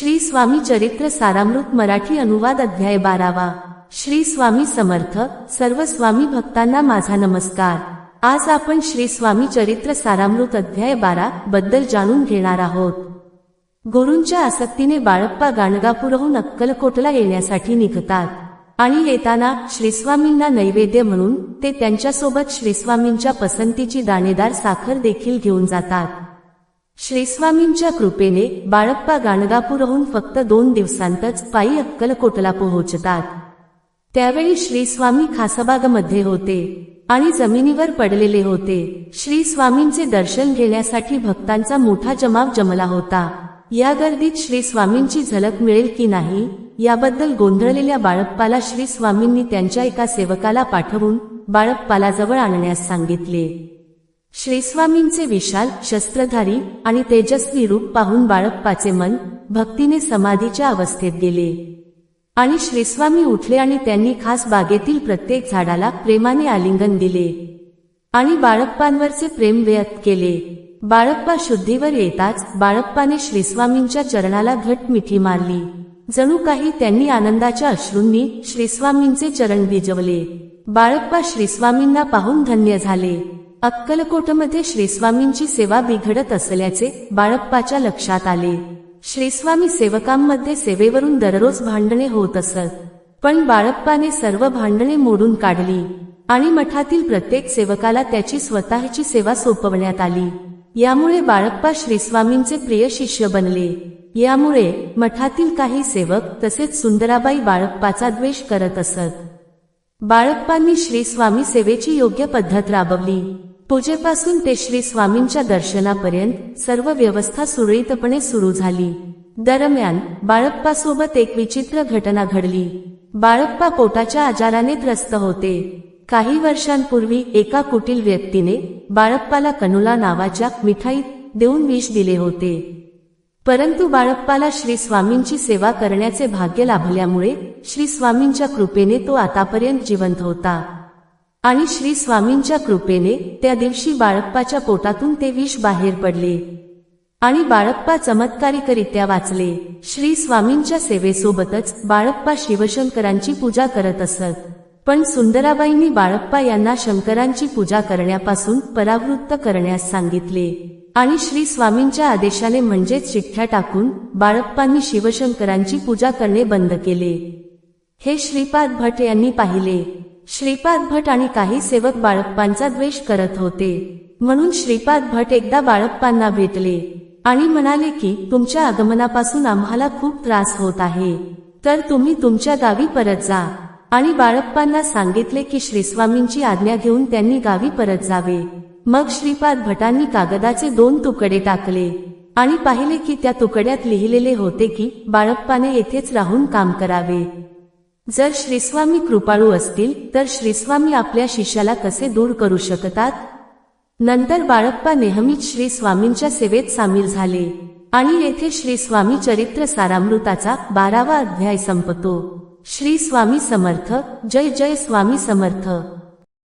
श्री स्वामी चरित्र सारामृत मराठी अनुवाद अध्याय बारावा. श्री स्वामी समर्थ सर्व स्वामी भक्तांना माझा नमस्कार. आज आपण श्री स्वामी चरित्र सारामृत अध्याय बारा बद्दल जाणून घेणार आहोत. गुरूंच्या आसक्तीने बाळप्पा गाणगापूरहून अक्कलकोटला येण्यासाठी निघतात. आणि येताना श्रीस्वामींना नैवेद्य म्हणून ते त्यांच्यासोबत श्रीस्वामींच्या पसंतीची दाणेदार साखर देखील घेऊन जातात. श्रीस्वामींच्या कृपेने बाळप्पा गाणगापूरहून फक्त दोन दिवसांतच पायी अक्कलकोटला पोहोचतात. त्यावेळी श्रीस्वामी खासबागमध्ये होते आणि जमिनीवर पडलेले होते. श्री स्वामींचे दर्शन घेण्यासाठी भक्तांचा मोठा जमाव जमला होता. या गर्दीत श्री स्वामींची झलक मिळेल की नाही याबद्दल गोंधळलेल्या बाळप्पाला श्री स्वामींनी त्यांच्या एका सेवकाला पाठवून बाळप्पाला जवळ आणण्यास सांगितले. श्रीस्वामींचे विशाल शस्त्रधारी आणि तेजस्वी रूप पाहून बाळप्पाचे मन भक्तीने समाधीच्या अवस्थेत गेले. आणि श्रीस्वामी उठले आणि त्यांनी खास बागेतील प्रत्येक झाडाला प्रेमाने आलिंगन दिले. आणि बाळप्पांवरचे प्रेम व्यक्त केले. बाळप्पा शुद्धीवर येताच बाळप्पाने श्रीस्वामींच्या चरणाला घट मिठी मारली. जणू काही त्यांनी आनंदाच्या अश्रूंनी श्रीस्वामींचे चरण भिजवले. बाळप्पा श्रीस्वामींना पाहून धन्य झाले. अक्कलकोटमध्ये श्रीस्वामींची सेवा बिघडत असल्याचे बाळप्पाच्या लक्षात आले. श्रीस्वामी सेवकांमध्ये सेवेवरून दररोज भांडणे होत असत पण बाळप्पाने सर्व भांडणे मोडून काढली आणि मठातील प्रत्येक सेवकाला त्याची स्वतःची सेवा सोपवण्यात आली. यामुळे बाळप्पा श्रीस्वामींचे प्रिय शिष्य बनले. यामुळे मठातील काही सेवक तसेच सुंदराबाई बाळप्पाचा द्वेष करत असत. बाळप्पांनी श्री स्वामी सेवेची योग्य पद्धत राबवली. पूजेपासून ते श्री स्वामींच्या दर्शनापर्यंत सर्व व्यवस्था सुरळीतपणे सुरू झाली. दरम्यान बाळप्पासोबत एक विचित्र घटना घडली. बाळप्पा पोटाच्या आजाराने त्रस्त होते. काही वर्षांपूर्वी एका कुटील व्यक्तीने बाळप्पाला कनुला नावाच्या मिठाईत देऊन विष दिले होते. परंतु बाळप्पाला श्री स्वामींची सेवा करण्याचे भाग्य लाभल्यामुळे श्री स्वामींच्या कृपेने तो आतापर्यंत जिवंत होता. आणि श्री स्वामींच्या कृपेने त्या दिवशी बाळप्पाच्या पोटातून ते विष बाहेर पडले. आणि बाळप्पा चमत्कारिकरित्या वाचले. श्री स्वामींच्या सेवेसोबतच बाळप्पा शिवशंकरांची पूजा करत असत. पण सुंदराबाईंनी बाळप्पा यांना शंकरांची पूजा करण्यापासून परावृत्त करण्यास सांगितले. आणि श्री स्वामींच्या आदेशाने म्हणजेच चिठ्ठ्या टाकून बाळप्पांनी शिवशंकरांची पूजा करणे बंद केले. हे श्रीपाद भट यांनी पाहिले. श्रीपाद भट आणि काही सेवक बाळप्पांचा द्वेष करत होते. म्हणून श्रीपाद भट एकदा बाळप्पांना भेटले आणि म्हणाले की तुमच्या आगमनापासून आम्हाला खूप त्रास होत आहे. तर तुम्ही तुमच्या गावी परत जा. आणि बाळप्पांना सांगितले की श्रीस्वामींची आज्ञा घेऊन त्यांनी गावी परत जावे. मग श्रीपाद भटांनी कागदाचे दोन तुकडे टाकले आणि पाहिले की त्या तुकड्यात लिहिलेले होते की बाळप्पाने येथेच राहून काम करावे. जर श्रीस्वामी कृपाळू असतील तर श्रीस्वामी आपल्या शिष्याला कसे दूर करू शकतात नंतर बाळप्पा नेहमीच श्री स्वामींच्या सेवेत सामील झाले आणि येथे श्री स्वामी चरित्र सारामृताचा बारावा अध्याय संपतो. श्री स्वामी समर्थ. जय जय स्वामी समर्थ.